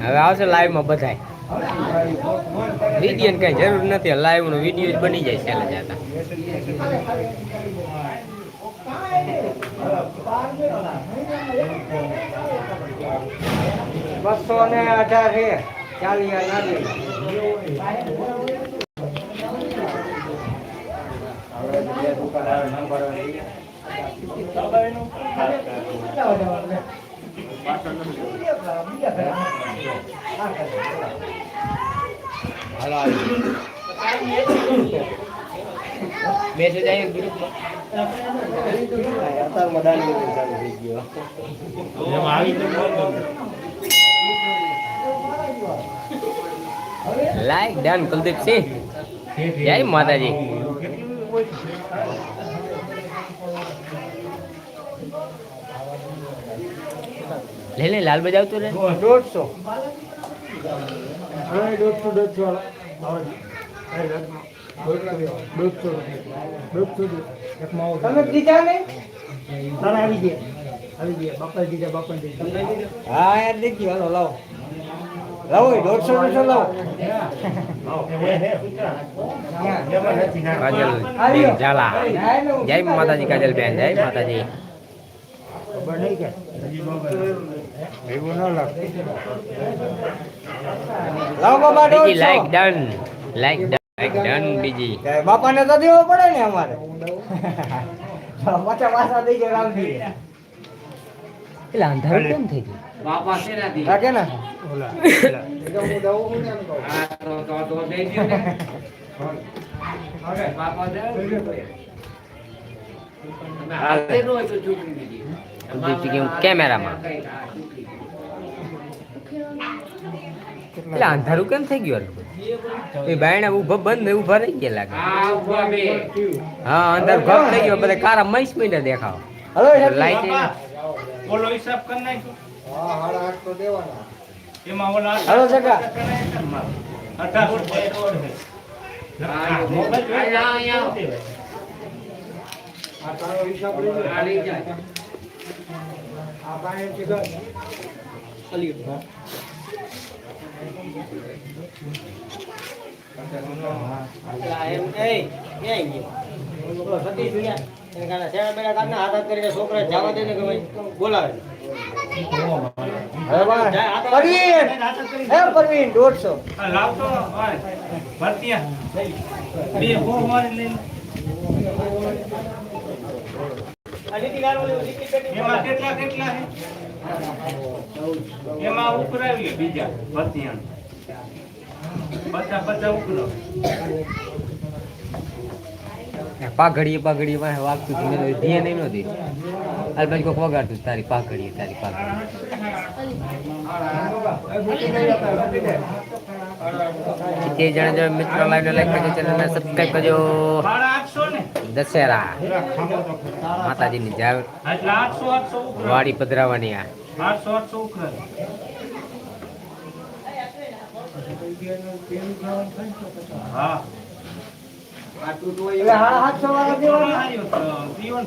હવે આવશે લાઈવમાં બધાય. વીડિયો કઈ જરૂર નથી લાઈવ નો વીડિયો જ બની જાય છે જતા બસો ને અઢાર ચાલી નાખી ચાલુ થઈ લાઈક ડન કુલદીપ સિંહ. જય માતાજી. લે લે લાલ બજાવતું રે દોઢસો. દોઢસો દોઢસો દોઢસો. દોઢસો તમે દીધા ને તારા આવી ગયા. આવી ગયા. બાપા દીધા બાપા દીધા. હા યાર દીધી. હાલો લાવો. લાવો દોઢસો દોઢસો લાવો. કાજલ ઝાલા. જય માતાજી કાજલ બેન જય માતાજી. ખબર નહીં કે. એવું ન લાગે બીજી like done like done like done બીજી. બાપાને તો દેવો પડે ને અમારે. પાછા પાછા દઈ ગયા રામજી. એટલે અંધારું કેમ થઈ ગયું? રાખે ને? ઓલા કુલદીપ સિંહ કેમેરામાં? એટલે અંધારું કેમ થઈ ગયું? એ બાયણા ઊભા બંધ ને ઊભા રહી ગયા લાગે. હા અંદર ગપ થઈ ગયો બધા કારા મહીસ મહિના દેખાવ. લાઈટ બોલો હિસાબ કર નાખ્યો હા હાડા આઠ તો દેવાના. એમાં ઓલા હલો સગા અઢારસો મોબાઈલ આ તારો હિસાબ લઈ લો. આ પાણી થી પરવીન હે પરવીન દોઢસો આ લાવતો હોય. ભરતિયા બે હો મારી લઈને એમાં કેટલા કેટલા છે? એમાં ઉકરાવીએ બીજા ભરતિયા બધા બધા ઉકરો પાઘડીએ પાઘડીએ પાસે વાગતું હતું. મેં ધીએ નહીં નહોતી. અરે પછી કોઈક વગાડતું તારી પાઘડીએ તારી પાઘડી તે જણા જો મિત્રો લાઈવ ને લાઈક કરજો. ચેનલ ને? સબસ્ક્રાઇબ કરજો દશેરા. માતાજીની જાવ વાડી પધરાવાની આ. હાડા સાતસો વાળા દેવાના? પીવન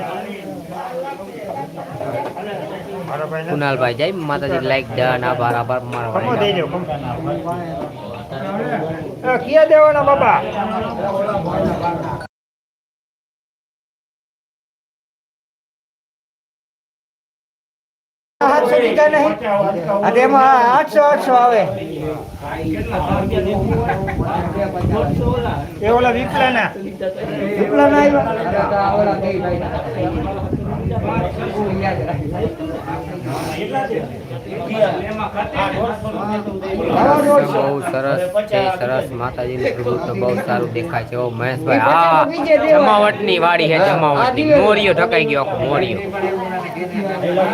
કુનાલભાઈ જય માતાજી લાઈક ડન આભાર આભાર મારા કમો દઈ દો ક્યાં દેવાના બાબા? સાતસો ટીકા નહીં? તેમાં આઠસો આઠસો આવે. એ ઓલા વિપલાના. કેટલા બહુ એમાં સરસ છે સરસ માતાજીનું સ્વરૂપ તો બહુ સારું દેખાય છે. ઓ મહેશભાઈ આ જમાવટની વાડી છે જમાવટની. મોરિયો ઢકાઈ ગયો મોરિયો.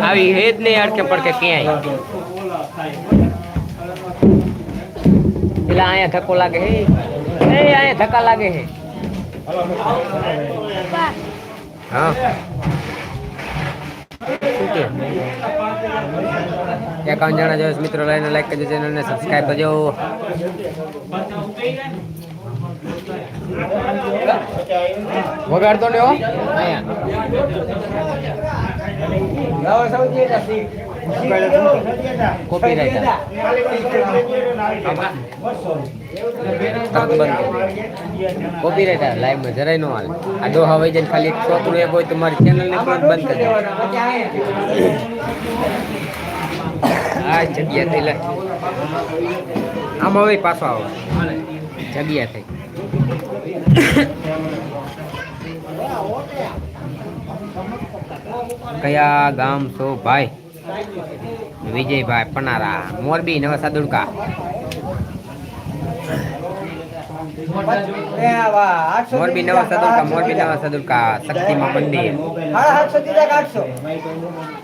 આવી હેજ નહીં અડકે પડકે ક્યાંય. પેલા અહીંયા ધક્કો લાગે હે. એ, અહીંયા ધક્કા લાગે હે. હા. એકાવન જણા જો મિત્રો. લઈને લાઈક કરજો ચેનલને સબસ્ક્રાઇબ કરજો. વગાડતો ને હો અહીંયા લાવો સૌથી એટલા શીખ. Copyright. કોપીરાઈટ આવે લાઈવમાં જરાય નો હાલ આ ડોહા વઈ જાય ખાલી છોકરું એપ હોય તો મારી ચેનલને પણ બંધ કરી આ જગ્યા થઈ લે આમાં હવે પાછો આવો જગ્યા થઈ કયા ગામ છો ભાઈ વિજયભાઈ પનારા મોરબી નવા સાદુડકા મોરબી નવા સાડા મોરબી નવા સાદુડકા શક્તિમાં મંદિર.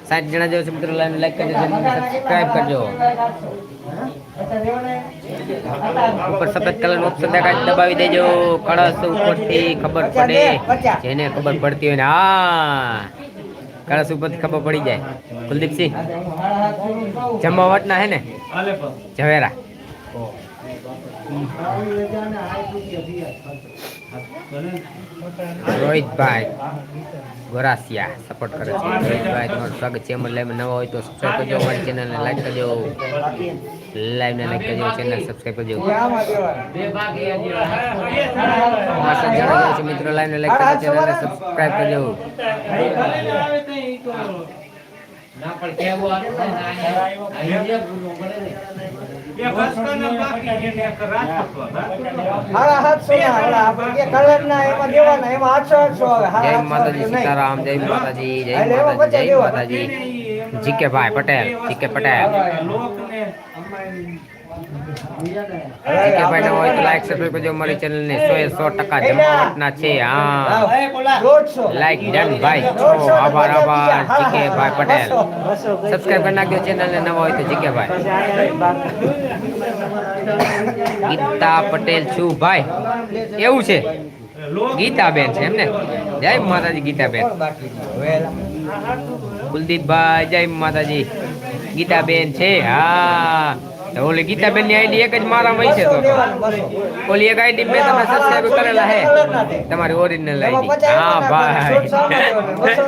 સાઠ જણા જેવો મિત્રો લાઈન લાઈક કરજો સબસ્ક્રાઇબ કરજો. ઉપર સફેદ કલરનું ઓપ્શન દેખાય દબાવી દેજો. કળશ ઉપરથી ખબર પડે જેને ખબર પડતી હોય ને હા. કળશ ઉપરથી ખબર પડી જાય. કુલદીપસિંહ જમાવટ વટના હે ને? ઝવેરા. રોહિતભાઈ ગોરાસિયા સપોર્ટ કરે છે. રોહિતભાઈ તમારું સ્વાગત છે. અમારી લાઈવ નવા હોય તો સબસ્ક્રાઈબ કરજો. અમારી ચેનલને લાઈક કરજો. લાઈવ ને લાઈક કરજો. ચેનલ સબસ્ક્રાઈબ કરજો. મિત્રો લાઈવ ને લાઈક કરજો. ચેનલને સબસ્ક્રાઈબ કરજો ને એક રાજકોટ જીકે ભાઈ પટેલ જીકે પટેલ. ભાઈ ના હોય તો લાઈક સબસ્ક્રાઇબ કરજો અમારી ચેનલ ને સો એ સો ટકા જમાવટના છે હા દોઢસો લાઈક ડન ભાઈ છો આભાર આભાર જીકે ભાઈ પટેલ સબસ્ક્રાઇબ કરી નાખજો ચેનલ ને નવા હોય તો જીકે ભાઈ ગીતા પટેલ છું ભાઈ એવું છે ગીતાબેન છે એમને જય માતાજી ગીતાબેન બાકી વેલા કુલદીપભાઈ જય માતાજી ગીતાબેન છે હા તો ઓલી ગીતાબેનની આઈડી એક જ મારામાં છે તો. ઓલી એક આઈડી મેં તમે સબસ્ક્રાઇબ કરેલા હે. તમારી ઓરિજિનલ આઈડી હા ભાઈ.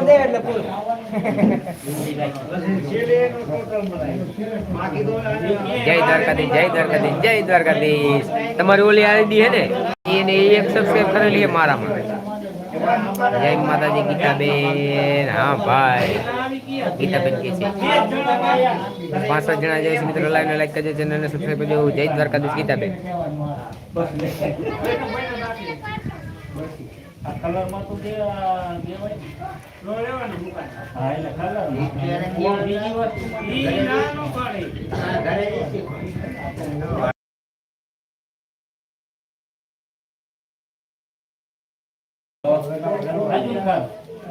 જય દ્વારકાધીશ જય દ્વારકાધીશ જય દ્વારકાધીશ. તમારી ઓલી આઈડી હે ને? એને એક સબસ્ક્રાઇબ કરેલી હે મારામાં. જય માતાજી ગીતાબેન. હા ભાઈ. ગીતાબેન કે છે પાંચ સાત જણા જાય છે મિત્રો લાઈવ ને લાઈક કરજો ચેનલ ને સબસ્ક્રાઇબ કરજો જય દ્વારકાધીશ ગીતાબેન આ કલરમાં તો બે આ દેવાય. નો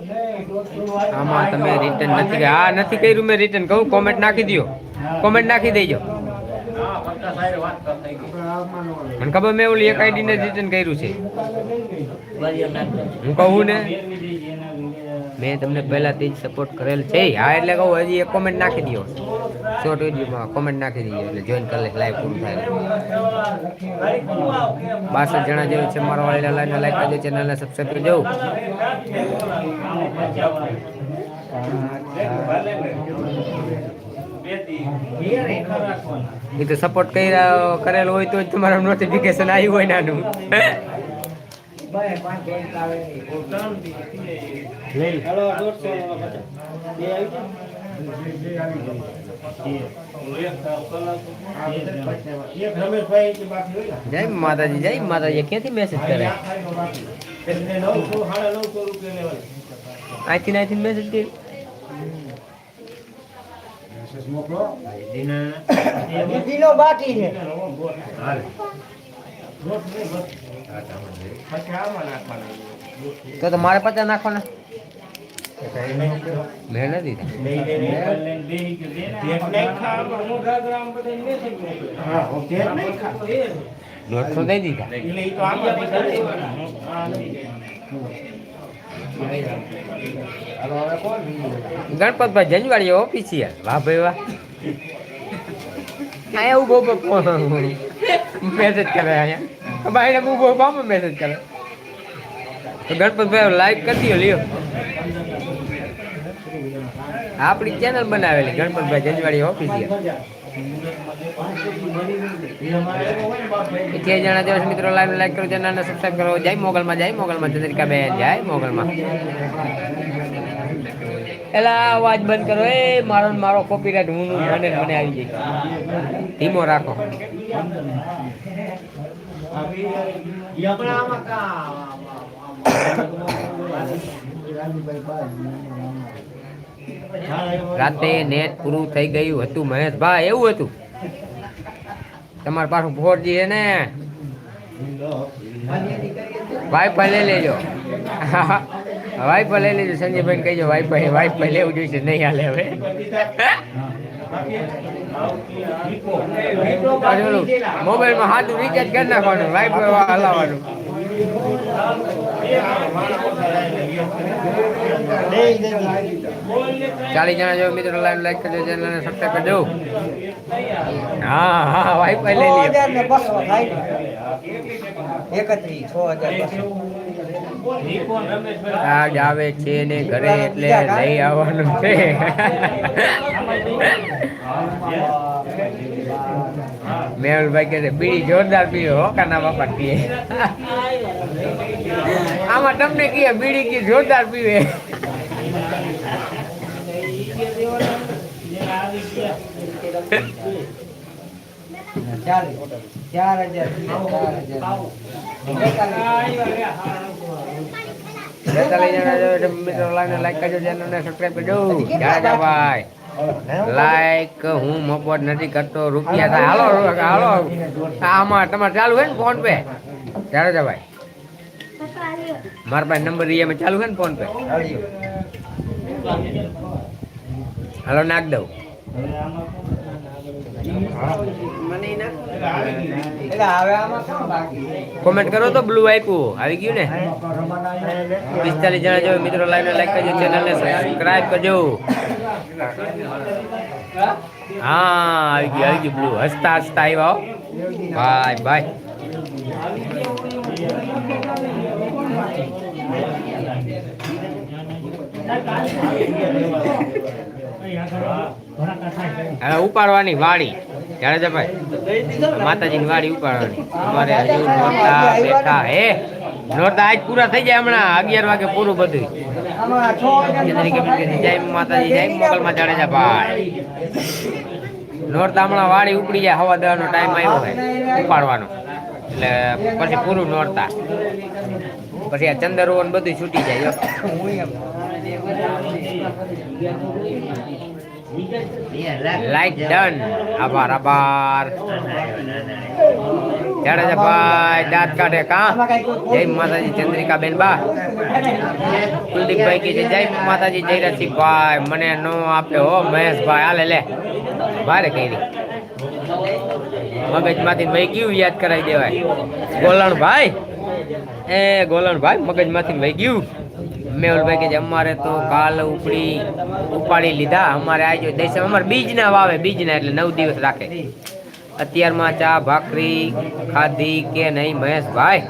આમાં તમે રિટર્ન નથી કર્યા. હા નથી કર્યું મેં રિટર્ન કહું કોમેન્ટ નાખી દો કોમેન્ટ નાખી દેજો. મને ખબર મેં ઓલી એક આઈડી ને રિટર્ન કર્યું છે. હું કહું ને ફેરવી દેજે એના લીધે. મેં તમને પહેલાથી જ સપોર્ટ કરેલ છે. હા, એટલે કહું, હજી એક કોમેન્ટ નાખી દો શોર્ટ વિડીયોમાં કોમેન્ટ નાખી દઈએ એટલે જોઈન કરી લઈશ લાઈવ પૂરું થાય. બાસઠ જણા જેવું છે મારો વાળી લાઈન લાઈક કરજો ચેનલને સબસ્ક્રાઈબ કરજો. એ તો સપોર્ટ કર્યા, કરેલો હોય તો જ તમારું નોટિફિકેશન આવ્યું હોય નાનું. એક રમેશભાઈ કે બાકી હોય ને? જય માતાજી જય માતાજી ક્યાંથી મેસેજ કરે એટલે નવસો સાડા નવસો રૂપિયા લેવાય અહીંથી અહીંથી મેસેજ કરી દીદીનો બાકી છે પછી આમાં નાખવાનું તો તો મારે પચાસ નાખવાના. મેં નથી દોઢસો દઈ દીધા. ગણપતભાઈ જંજવાડી ઓફિસિયલ વાહ ભાઈ, વાહ. અહીંયા ઊભો ઊભો મેસેજ કરે અહીંયા. ભાઈને ઊભો ઊભો મેસેજ કરે. તો ગણપતભાઈ લાઈવ કરી દો લ્યો. આપણી ચેનલ બનાવેલી, ગણપતભાઈ જંજવાડી ઓફિસિયલ જે જણા દિવસ મિત્રો લાઈવ લાઈક કરો, ચેનલને સબસ્ક્રાઈબ કરો. જય મોગલમાં જય મોગલમાં ચંદ્રિકા બેન જય મોગલમાં. એલા, અવાજ બંધ કરો. એ, મારો મારો કોપીરાઇટ હું મને મને આવી જાય. ધીમો રાખો. રાતે નેટ પૂરું થઈ ગયું હતું મહેશભાઈ. એવું હતું? તમારે પાછું ફોરજી છે ને? વાઈફાઈ લઈ લેજો. વાઈફાઈ લઈ લેજો સંજયભાઈ કહેજો વાઈફાઈ વાઈફાઈ લેવું જોઈશે, નહીં હાલે હવે. મોબાઈલમાં હાથું રિચાર્જ કરી નાખવાનું વાઈફાઈ હલાવવાનું. ચાલીસ જણા જો મિત્રો લાઈવ લાઈક કરજો ચેનલને સબસ્ક્રાઈબ કરજો. હા હા વાઈફાઈ લઈ લ્યો. હજાર ને બસો એકત્રીસ છ હજાર બસો. આજ આવે છે ને ઘરે એટલે લઈ આવવાનું છે. મેહુલભાઈ કહે છે બીડી જોરદાર પીવે હોકાના બાપા કીએ આમાં તમને કીએ બીડી કી જોરદાર પીવે ચાર લાઈક કરજો ચેનલને સબસ્ક્રાઇબ કરજો. જાજા ભાઈ લાઈક હું મફત નથી કરતો, રૂપિયા થાય. હાલો હાલો આમાં તમારે ચાલુ હોય ને ફોન પે? જાડેજા ભાઈ મારા પાસે નંબર એમાં ચાલુ છે ને ફોન પે? હાલો, નાખ દઉં એટલે હવે આમાં કોણ બાકી કોમેન્ટ કરો તો બ્લુ આપ્યું. આવી ગયું ને? પિસ્તાલીસ જણા જો મિત્રો લાઈવ લાઈક કરજો ચેનલને સબસ્ક્રાઈબ કરજો. હા આવી ગયું આવી ગયું બ્લુ હસતા હસતા આવ્યા. બાય બાય હવે ઉપાડવાની વાડી. જાડેજા ભાઈ? માતાજીની વાડી ઉપાડવાની. અમારે હજુ નોરતા બેઠા હે. નોરતા આજ પૂરા થઈ જાય હમણાં, અગિયાર વાગે પૂરું બધું જય માતાજી, જય મોગલમાં જાડેજા ભાઈ. નોરતા હમણાં વાડી ઉપડી જાય, હવા દવાનો ટાઈમ આવ્યો હોય, ઉપાડવાનો. એટલે પછી પૂરું નોરતા. પછી આ ચંદરવો બધું છૂટી જાય. લાઈક ડન આભાર આભાર જાડેજા ભાઈ દાંત કાઢે કા જય માતાજી ચંદ્રિકા બેન બા કુલદીપભાઈ કે છે જય માતાજી જય રસિકભાઈ મને નો આપે હો મહેશભાઈ હાલે લે ભારે કરી મગજમાંથી ભાઈ ગયું, યાદ કરાવી દેવાય. ગોલણ ભાઈ? એ, ગોલણ ભાઈ મગજમાંથી ભાઈ ગયું. મેહુલભાઈ કે અમારે તો કાલ ઉપડી, ઉપાડી લીધા. અમારે આજો દેશ અમારે બીજ ના વાવે, બીજ ના એટલે નવ દિવસ રાખે. અત્યારમાં ચા, ભાખરી, ખાધી કે નહીં, મહેશભાઈ?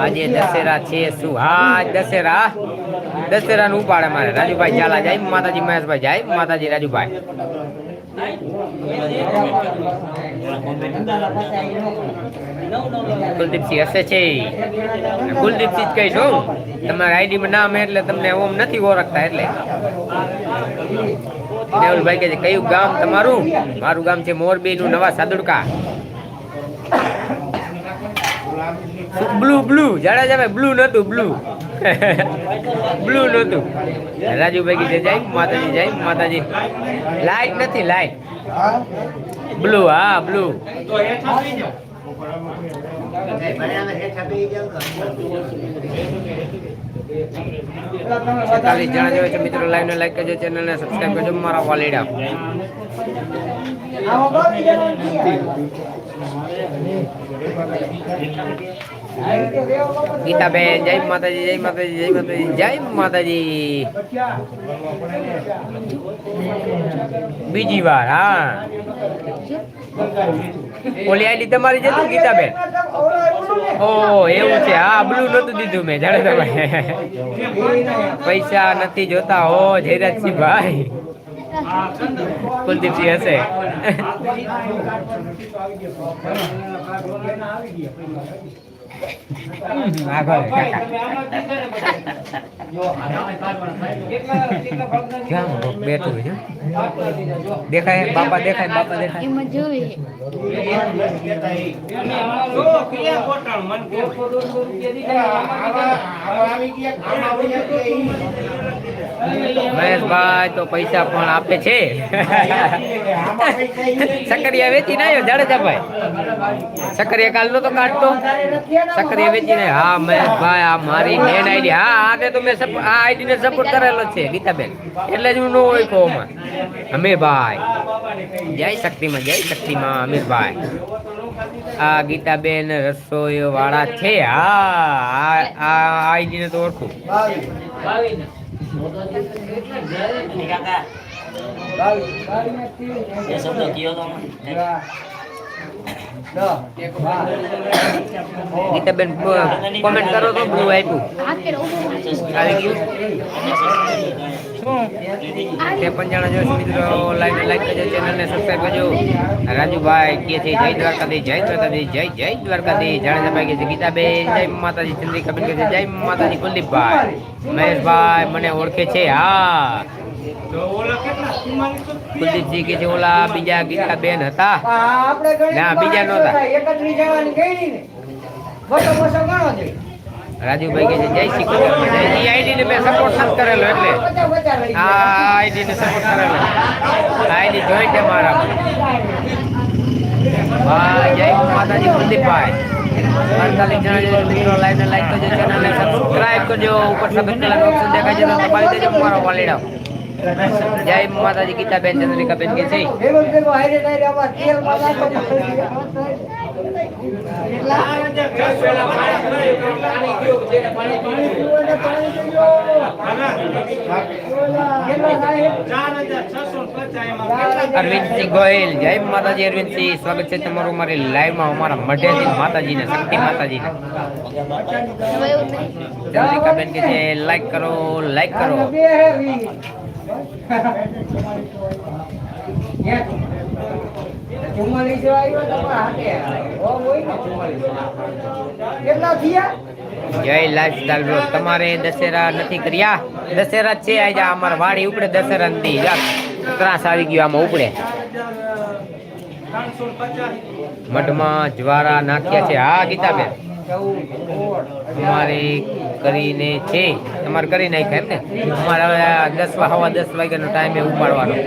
આજે દશેરા છે, શું? હા, દશેરા. દશેરા નું ઉપાડે મારે રાજુભાઈ ચાલા જાય, માતાજી મહેશભાઈ જાય, માતાજી રાજુભાઈ. કુલદીપસિંહ હશે છે કુલદીપસિંહ જ કહીશ હું. તમારા આઈડીમાં નામ એટલે તમને ઓમ નથી ઓળખતા એટલે. મેહુલભાઈ કે છે, કયું ગામ તમારું? મારું ગામ છે મોરબી નું નવા સાદુડકા. બ્લુ બ્લુ જાડેજાભાઈ બ્લુ નતું, બ્લુ. બ્લુ નતું રાજુભાઈ કીધે જાય માતાજી જાય માતાજી. લાઈટ નથી લાઈટ બ્લુ હા બ્લુ ચાલીસ જણા જેવા છે મિત્રો લાઈવ ને લાઈક કરજો ચેનલ ને સબસ્ક્રાઇબ કરજો, મારા વાલીડા. ગીતાબેન, જય માતાજી જય માતાજી જય માતાજી જય માતાજી. બીજી વાર, હા. ઓલી આઈડી તમારી જતું ગીતાબેન? ઓ, એવું છે, હા બ્લુ નતું દીધું મેં, જાણે તમે પૈસા નથી જોતા હો જયરાજસિંહ ભાઈ. કુલદીપસિંહ હશે. બેઠું છે. દેખાય બાપા દેખાય બાપા દેખાય મહેશભાઈ તો પૈસા પણ આપે છે. સકરિયા વેચી ના આવ્યો જાડેજાભાઈ. સકરિયા કાલ તો કાઢતો. સકરિયા વેચી ને હા, મહેશભાઈ, આ મારી મેન આઈડી હા આને તો મેં આ આઈડી ને સપોર્ટ કરેલો છે, ગીતાબેન. એટલે જ હું નો હોય કોમાં અમીરભાઈ. જય શક્તિમાં જય શક્તિમાં, અમીરભાઈ. આ ગીતાબેન રસોઈ વાળા છે. હા, આ આઈડી ને તો ઓળખું. ગીતાબેન કોમેન્ટ કરો તો બ્લુ આપ્યું. આવી ગયું? ત્રેપન જણા જો મિત્રો લાઈક લાઈક કરજો ચેનલ ને સબસ્ક્રાઇબ કરજો. રાજુભાઈ કે છે જય દ્વારકાધી જય દ્વારકાધી જય જય દ્વારકાધીશ. જાણેજાભાઈ કે છે ગીતાબેન જય માતાજી. ચંદ્રિકાબેન કે છે જય માતાજી કુલદીપભાઈ. મહેશભાઈ મને ઓળખે છે હા. તો? કુલદીપજી કે છે ઓલા બીજા ગીતાબેન હતા. ના, બીજા નહોતા. રાજુભાઈ કે જય શ્રી કૃષ્ણ. એ આઈડી ને મેં સપોર્ટ નથી કરેલો એટલે. આ આઈડી ને સપોર્ટ કરેલો. આઈડી જોઈ છે મારા. ભાઈ જય માતાજી કુલદીપભાઈ અડતાલીસ જણા ને લાઈક કરજો ચેનલ ને કરજો ઉપર સફેદ ઓપ્શન દેખાય છે મારો વાલીડા. જય માતાજી, ગીતાબેન, ચંદ્રિકાબેન કે છે. કેટલા અરવિંદસિંહ ગોહિલ જય માતાજી અરવિંદસિંહ. સ્વાગત છે તમારું મારી લાઈવમાં અમારા મઢેથી માતાજીને, શક્તિ માતાજીને. ચંદ્રિકાબેન કે છે લાઈક કરો લાઈક કરો. ચુમ્માલીસ આવ્યો તો પણ હાથે હોય ને ચુમ્માલીસ. કેટલા થયા? તમારે દશેરા નથી કર્યા? દશેરા છે આજે અમારા વાડી ઉપડે દશેરા નથી ત્રાસ આવી ગયો આમાં ઉપડે. મઠમાં જ્વારા નાખ્યા છે. હા, ગીતાબેન. અમારે કરીને છે. તમારે કરી નાખ્યા ને? અમારે હવે દસ હવા દસ વાગ્યાનો ટાઈમે ઉપાડવાનો એ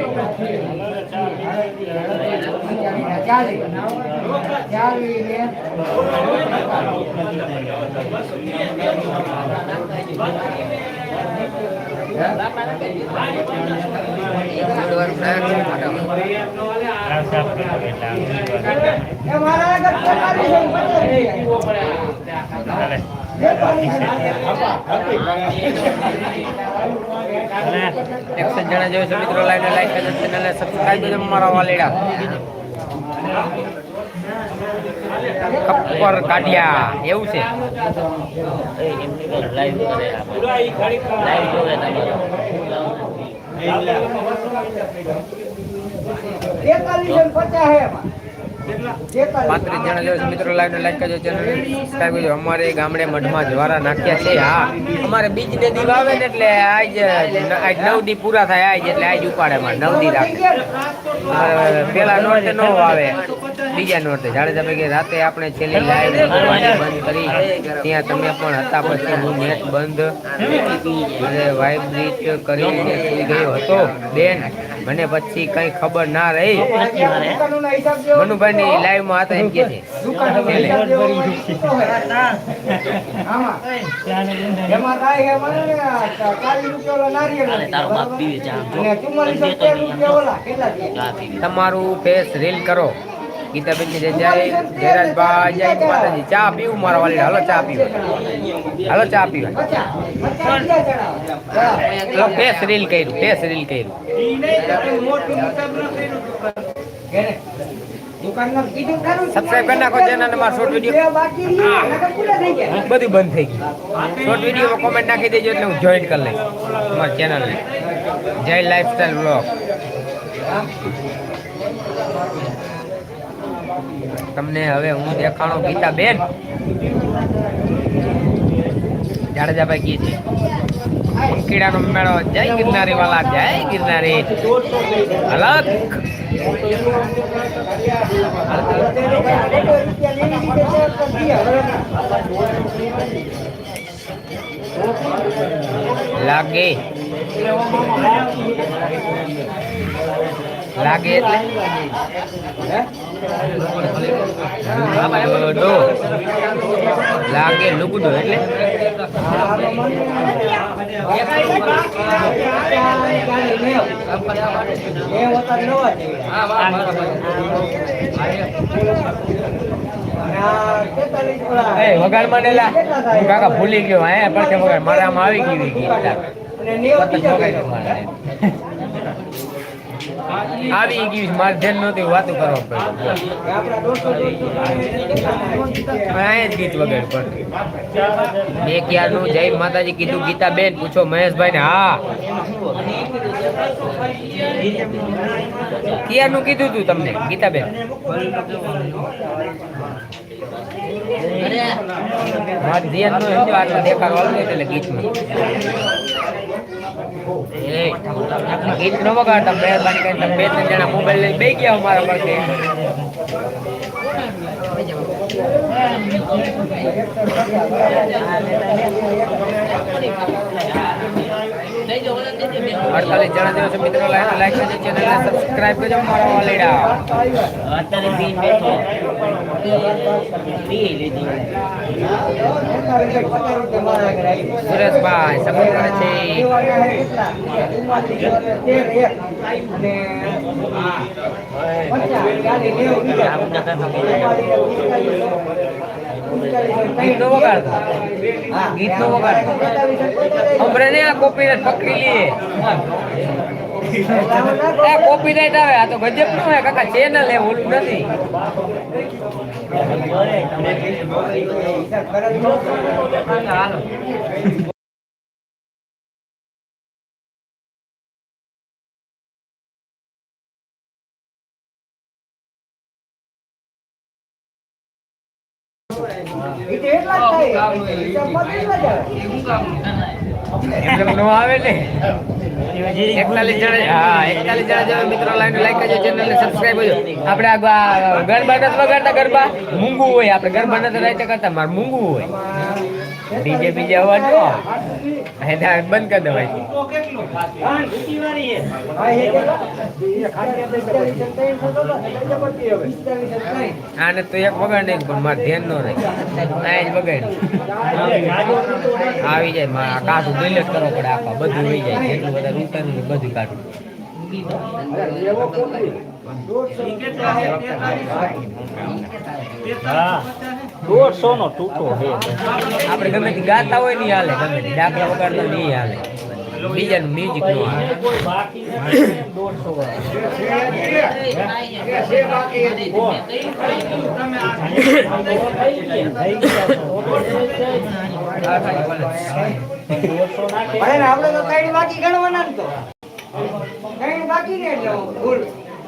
મારા આગળ એકસો જણા જોઈશું મિત્રો. લાઈક કરજો ચેનલને સબસ્ક્રાઇબ કરજો. મારા વાલેડા. કપ્પર કાઢ્યા, એવું છે. પાંત્રીસ જણા જોયો મિત્રો લાઈવ લાઈક કરજો ચેનલ સબસ્ક્રાઈબ કરજો. અમારે ગામડે મઢમાં જવારા નાખ્યા છે, હા. અમારે બીજ ને દી આવે ને એટલે આજ આજ નવ દી પૂરા થાય, આજ એટલે આજ ઉપાડે માં નવ દી રાખે. પેલા નો નો આવે. બીજા નોરતે જાડેજા ભાઈ કે રાતે આપણે છેલ્લી લાઈવ મૂકવાની બંધ કરી ત્યાં તમે પણ હતા પછી હું નેટ બંધ અને વાઇબ્રેટ કરીને સુઈ ગયો હતો. બેન મને પછી કઈ ખબર ના રહી. દુકાનોના હિસાબ જેવો મનુભાઈ ની લાઈવમાં હતા એમ કે છે? તમારું ફેસ રીલ કરો. ગીતાબેનની જય જયરાજભાઈ જય માતાજી ચા પીવું મારા વાલી હાલો ચા પીવા. હાલો ચા પીવા. હાલો ફેસ રીલ કર્યું, ફેસ રીલ કર્યું? Subscribe કરી નાખો ને મારા થઈ ગયા. બધું બંધ થઈ ગયું. શોર્ટ વિડીયોમાં કોમેન્ટ નાખી દેજો એટલે હું જોઈન કરી લઈશ. અમારી ચેનલને જય લાઈફસ્ટાઈલ બ્લોગ તમને હવે હું દેખાણો ગીતા બેન. જાડેજાભાઈ છે કીડાનો મેળો જય ગિરનારી વાલા, જય ગિરનારી. અલગ. લાગે. લાગે એટલે? લાગે લુગડો એટલે વગાડ મને હું કાકા ભૂલી ગયો હે? પડખે વગાડ મારામાં આવી ગયું ઈ ગીત પતંગ વગાડ્યું મારે. આવી ગયું મારે ધ્યાન નહોતું વાતું કરવા પડે. ગીત વગર પણ મેં ક્યારનું જય માતાજી કીધું ગીતા બેન, પૂછો મહેશભાઈ ને હા. ક્યારનું કીધું તું તમને, ગીતા બેન? મારે ધ્યાન નો આટલો દેખાડો આવ્યો એટલે ગીતમાં ગીત નો વગાડતા મહેરબાની કરીને તમે બે ત્રણ જણા મોબાઈલ લઈને બે ગયા અમારા પાસે. અડતાલીસ જણા છે મિત્રો લાઈક લાઈક કરજો ચેનલને સબસ્ક્રાઇબ કરજો મારા વાલીડા. સુરેશભાઈ સપોર્ટ કરે છે. ગીત નો વગાડ ગીત નો વગાડ ને આ કોપીરાઈટ પકડી લઈએ કોપીરાઈટ આવે આ તો ગજબનું હોય કાકા ચેનલ એ ઓલું નથી. હાલો એમ નો આવે ને એકતાલીસ જણા હા, એકતાલીસ જણા મિત્રો લાઈન લાઈક કરજો ચેનલ ને સબસ્ક્રાઇબ ગરબા નથી વગાડતા, ગરબા મૂંગું હોય, આપણે ગરબા નથી કરતા, મારે મૂંગું હોય. ડીજે બીજે અવાજ તો એને બંધ કરી દેવાય. આને તો એક વગાડ નહીં પણ મારે ધ્યાન નો રહે. આ જ વગાડ આવી જાય, મારા કાઢું ડિલીટ કરવો પડે આખા. બધું આવી જાય. એટલું બધા ઉતાર્યું બધું કાઢું. દોઢસો નો તૂટો છે આપણે ગમે તે ગાતા હોય નહીં હાલે ગમે તે ડાકલા વગાડતા નહીં હાલે. બીજાનું મ્યુઝિક નો બાકી આપણે તો કઈ બાકી ગણવાના તો. કઈ બાકી ને એટલે ભૂલ.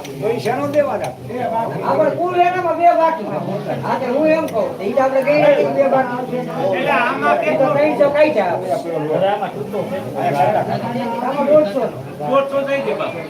ના દોઢસો માં મૂકી કરી લીધા એના બે તો ગણ્યા બરોબર નીચે બે જણાના બાકી તો હજી અટકાનું કે તો ઈ અટકાનું તમે ઓલામાં ગણ્યું ને બે માં આવી જાય ને ગણી લીધો અમે એકત્રીસ મત ગણ્યો એમ આપણે કુલ એનામાં બે બાકી હા તો હું એમ કહું તો તો આપણે ગઈ બે બાકી એટલે આમાં એ તો ત્રણસો કઈ છે? આપણે? આમાં છૂટો આમાં દોઢસો દોઢસો થઈ જાય બાપુ